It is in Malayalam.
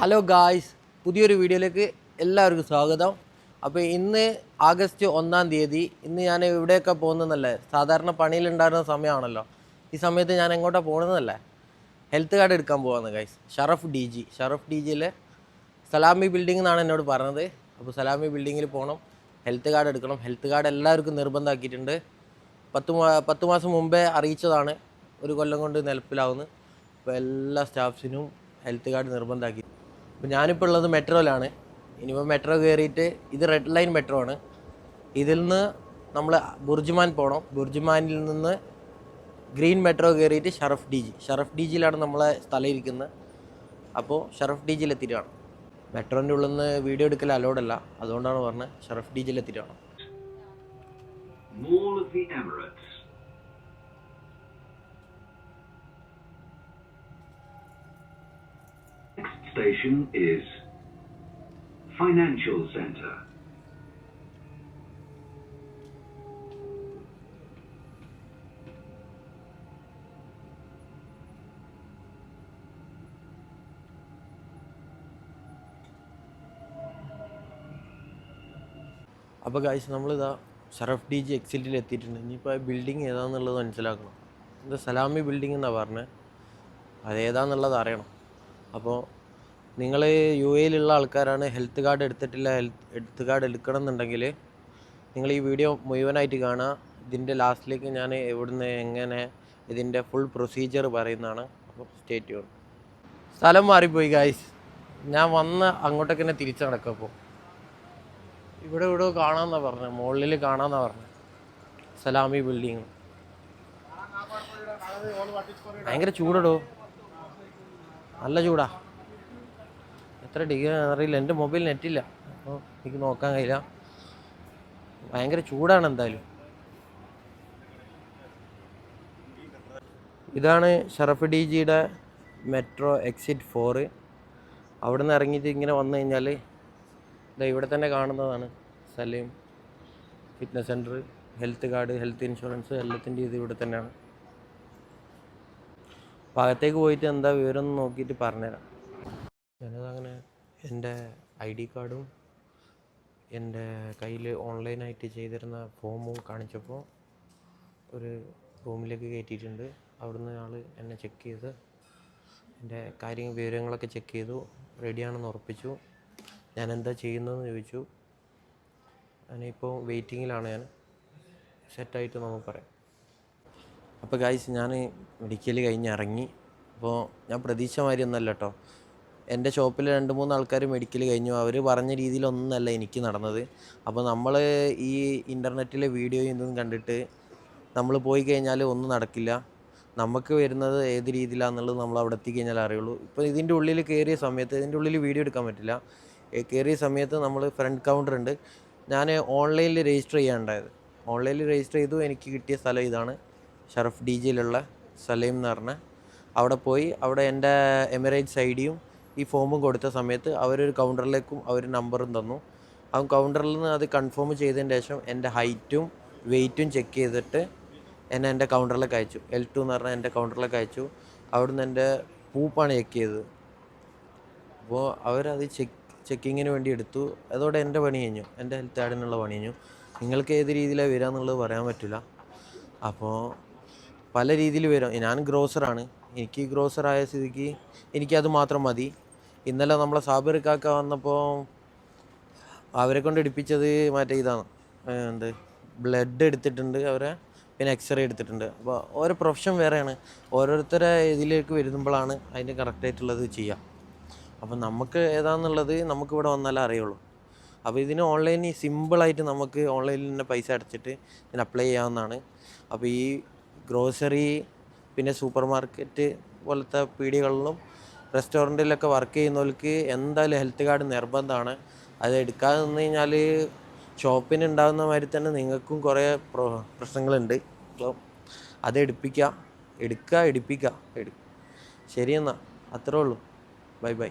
ഹലോ ഗായ്സ് പുതിയൊരു വീഡിയോയിലേക്ക് എല്ലാവർക്കും സ്വാഗതം. അപ്പോൾ ഇന്ന് ആഗസ്റ്റ് ഒന്നാം തീയതി ഇന്ന് ഞാൻ ഇവിടെയൊക്കെ പോകുന്നതല്ലേ? സാധാരണ പണിയിലുണ്ടായിരുന്ന സമയമാണല്ലോ. ഈ സമയത്ത് ഞാൻ എങ്ങോട്ടാണ് പോകുന്നതല്ലേ? ഹെൽത്ത് കാർഡ് എടുക്കാൻ പോകാന്ന് guys Sharaf D G Sharaf D ജിയിലെ Salami building എന്നാണ് എന്നോട് പറഞ്ഞത്. അപ്പോൾ സലാമി ബിൽഡിങ്ങിൽ പോകണം. ഹെൽത്ത് കാർഡ് എടുക്കണം. ഹെൽത്ത് കാർഡ് എല്ലാവർക്കും നിർബന്ധമാക്കിയിട്ടുണ്ട്. പത്ത് പത്ത് മാസം മുമ്പേ അറിയിച്ചതാണ്. ഒരു കൊല്ലം കൊണ്ട് നിലപ്പിലാവുന്നത് അപ്പോൾ എല്ലാ സ്റ്റാഫ്സിനും ഹെൽത്ത് കാർഡ് നിർബന്ധമാക്കി. അപ്പോൾ ഞാനിപ്പോൾ ഉള്ളത് മെട്രോയിലാണ്. ഇനിയിപ്പോൾ മെട്രോ കയറിയിട്ട് ഇത് റെഡ് ലൈൻ മെട്രോ ആണ്. ഇതിൽ നിന്ന് നമ്മൾ ബുർജുമാൻ പോകണം ബുർജുമാനിൽ നിന്ന് ഗ്രീൻ മെട്രോ കയറിയിട്ട് Sharaf D G. Sharaf D ജിയിലാണ് നമ്മളെ സ്ഥലം ഇരിക്കുന്നത് അപ്പോൾ ഷറഫ് ഡി ജിയിൽ എത്തിയിട്ട് വേണം. മെട്രോന്റെ ഉള്ളിൽ നിന്ന് വീഡിയോ എടുക്കൽ അലോഡ് അല്ല. അതുകൊണ്ടാണ് പറഞ്ഞത് ഷറഫ് ഡി ജിയിൽ എത്തിയിട്ട് station is Financial Center. അപ്പോൾ ഗായ്സ് നമ്മളിതാ ഷറഫ് ഡി ജി എക്സിറ്റിൽ എത്തിയിട്ടുണ്ട്. ഇനിയിപ്പോൾ ബിൽഡിംഗ് ഏതാണെന്നുള്ളത് മനസ്സിലാക്കണം. ഇത് സലാമി ബിൽഡിംഗ് എന്നാണ് പറഞ്ഞത് അതേതാന്നുള്ളത് അറിയണം. അപ്പോൾ നിങ്ങൾ യു എയിലുള്ള ആൾക്കാരാണ് ഹെൽത്ത് കാർഡ് എടുത്തിട്ടില്ല ഹെൽത്ത് കാർഡ് എടുക്കണം എന്നുണ്ടെങ്കിൽ നിങ്ങൾ ഈ വീഡിയോ മുഴുവനായിട്ട് കാണുക. ഇതിന്റെ ലാസ്റ്റിലേക്ക് ഞാൻ എവിടുന്ന് എങ്ങനെ ഇതിന്റെ ഫുൾ പ്രൊസീജിയർ പറയുന്നതാണ്. അപ്പോൾ സ്റ്റേറ്റ് ചെയ്യണം സ്ഥലം മാറിപ്പോയി ഗായ്സ് ഞാൻ വന്ന് അങ്ങോട്ടേക്ക് തന്നെ തിരിച്ചു നടക്കുക അപ്പോൾ ഇവിടെ ഇവിടെ കാണാമെന്നാണ് പറഞ്ഞത് മുകളിൽ കാണാമെന്നാണ് പറഞ്ഞത് സലാമി ബിൽഡിങ് ഭയങ്കര ചൂടടോ. നല്ല ചൂടാ. എത്ര ഡിഗ്രി അറിയില്ല. എന്റെ മൊബൈൽ നെറ്റില്ല അപ്പോൾ എനിക്ക് നോക്കാൻ കഴിയില്ല. ഭയങ്കര ചൂടാണ് എന്തായാലും. ഇതാണ് ഷറഫ് ഡി ജിയുടെ മെട്രോ എക്സിറ്റ് ഫോറ് അവിടെ നിന്ന് ഇറങ്ങിയിട്ട് ഇങ്ങനെ വന്നു കഴിഞ്ഞാൽ ഇത് ഇവിടെ തന്നെ കാണുന്നതാണ് Saleem fitness centre health card health insurance എല്ലാത്തിന്റെ ഇത് ഇവിടെ തന്നെയാണ്. അപ്പോൾ അകത്തേക്ക് പോയിട്ട് എന്താ വിവരം നോക്കിയിട്ട് പറഞ്ഞുതരാം. ഞാനതങ്ങനെ എന്റെ ഐ ഡി കാർഡും എന്റെ കയ്യിൽ ഓൺലൈനായിട്ട് ചെയ്തിരുന്ന ഫോമും കാണിച്ചപ്പോൾ ഒരു റൂമിലേക്ക് കയറ്റിയിട്ടുണ്ട്. അവിടുന്ന് ആൾ എന്നെ ചെക്ക് ചെയ്ത് എന്റെ കാര്യ വിവരങ്ങളൊക്കെ ചെക്ക് ചെയ്തു. റെഡിയാണെന്ന് ഉറപ്പിച്ചു. ഞാൻ എന്താ ചെയ്യുന്നതെന്ന് ചോദിച്ചു. ഞാനിപ്പോൾ വെയിറ്റിങ്ങിലാണ് ഞാൻ. സെറ്റായിട്ട് നമുക്ക് പറയാം. അപ്പോൾ ഗായ്സ് ഞാൻ മെഡിക്കൽ കഴിഞ്ഞ് ഇറങ്ങി. അപ്പോൾ ഞാൻ പ്രതീക്ഷ മാതിരി ഒന്നല്ല കേട്ടോ. എന്റെ ഷോപ്പിൽ രണ്ട് മൂന്ന് ആൾക്കാർ മെഡിക്കൽ കഴിഞ്ഞു. അവർ പറഞ്ഞ രീതിയിലൊന്നല്ല എനിക്ക് നടന്നത്. അപ്പോൾ നമ്മൾ ഈ ഇന്റർനെറ്റിലെ വീഡിയോയും ഇതും കണ്ടിട്ട് നമ്മൾ പോയി കഴിഞ്ഞാൽ ഒന്നും നടക്കില്ല. നമുക്ക് വരുന്നത് ഏത് രീതിയിലാണെന്നുള്ളത് നമ്മൾ അവിടെ എത്തിക്കഴിഞ്ഞാൽ അറിയുള്ളൂ. ഇപ്പോൾ ഇതിന്റെ ഉള്ളിൽ കയറിയ സമയത്ത് ഇതിന്റെ ഉള്ളിൽ വീഡിയോ എടുക്കാൻ പറ്റില്ല. കയറിയ സമയത്ത് നമ്മൾ ഫ്രണ്ട് കൗണ്ടർ ഉണ്ട്. ഞാൻ ഓൺലൈനിൽ രജിസ്റ്റർ ചെയ്യാനുണ്ടായത്. ഓൺലൈനിൽ രജിസ്റ്റർ ചെയ്തു. എനിക്ക് കിട്ടിയ സ്ഥലം ഇതാണ്. ഷറഫ് ഡി ജിയിലുള്ള സലീം എന്ന് പറഞ്ഞ. അവിടെ പോയി. അവിടെ എന്റെ എമിറേറ്റ്സ് ഐ ഡിയും ഈ ഫോമും കൊടുത്ത സമയത്ത് അവരൊരു കൗണ്ടറിലേക്കും അവർ നമ്പറും തന്നു. ആ കൗണ്ടറിൽ നിന്ന് അത് കൺഫേം ചെയ്തതിന് ശേഷം എന്റെ ഹൈറ്റും വെയിറ്റും ചെക്ക് ചെയ്തിട്ട് എന്നെ എന്റെ കൗണ്ടറിലേക്ക് അയച്ചു. എൽ ടു എന്ന് പറഞ്ഞാൽ എന്റെ കൗണ്ടറിലേക്ക് അയച്ചു. അവിടുന്ന് എന്റെ പൂപ്പാണ് ചെക്ക് ചെയ്തത്. അപ്പോൾ അവരത് ചെക്ക് ചെക്കിങ്ങിന് വേണ്ടി എടുത്തു. അതോടെ എന്റെ പണി കഴിഞ്ഞു. എന്റെ ഹെൽത്ത് കാർഡിനുള്ള പണി കഴിഞ്ഞു. നിങ്ങൾക്ക് ഏത് രീതിയിലാണ് വരിക എന്നുള്ളത് പറയാൻ പറ്റില്ല. അപ്പോൾ പല രീതിയിൽ വരും. ഞാൻ ഗ്രോസറാണ് എനിക്ക് ഗ്രോസറായ സ്ഥിതിക്ക് എനിക്കത് മാത്രം മതി. ഇന്നലെ നമ്മളെ സാബിർ കാക്ക വന്നപ്പോൾ അവരെ കൊണ്ട് എടുപ്പിച്ചത് മറ്റേ ഇതാണ്. എന്ത്? ബ്ലഡ് എടുത്തിട്ടുണ്ട് അവരെ പിന്നെ എക്സ്റേ എടുത്തിട്ടുണ്ട്. അപ്പോൾ ഓരോ പ്രൊഫഷൻ വേറെയാണ്. ഓരോരുത്തരെ ഇതിലേക്ക് വരുമ്പോഴാണ് അതിന്റെ കറക്റ്റായിട്ടുള്ളത് ചെയ്യുക അപ്പം നമുക്ക് ഏതാണെന്നുള്ളത് നമുക്ക് ഇവിടെ വന്നാലേ അറിയുള്ളൂ. അപ്പോൾ ഇതിന് ഓൺലൈനിൽ സിമ്പിളായിട്ട് നമുക്ക് ഓൺലൈനിൽ തന്നെ പൈസ അടച്ചിട്ട് ഇതിന് അപ്ലൈ ചെയ്യാവുന്നതാണ്. അപ്പോൾ ഈ ഗ്രോസറി പിന്നെ സൂപ്പർ മാർക്കറ്റ് പോലത്തെ പീടികളിലും റെസ്റ്റോറന്റിലൊക്കെ വർക്ക് ചെയ്യുന്നവർക്ക് എന്തായാലും ഹെൽത്ത് കാർഡ് നിർബന്ധമാണ്. അത് എടുക്കാതെ നിന്ന് കഴിഞ്ഞാൽ ഷോപ്പിന് ഉണ്ടാകുന്ന മാതിരി തന്നെ നിങ്ങൾക്കും കുറേ പ്രോ- പ്രശ്നങ്ങളുണ്ട്. അപ്പോൾ അത് എടുപ്പിക്കുക എടുക്കുക എടുപ്പിക്കുക എടു ശരിയെന്നാ അത്രേ ഉള്ളൂ. Bye bye.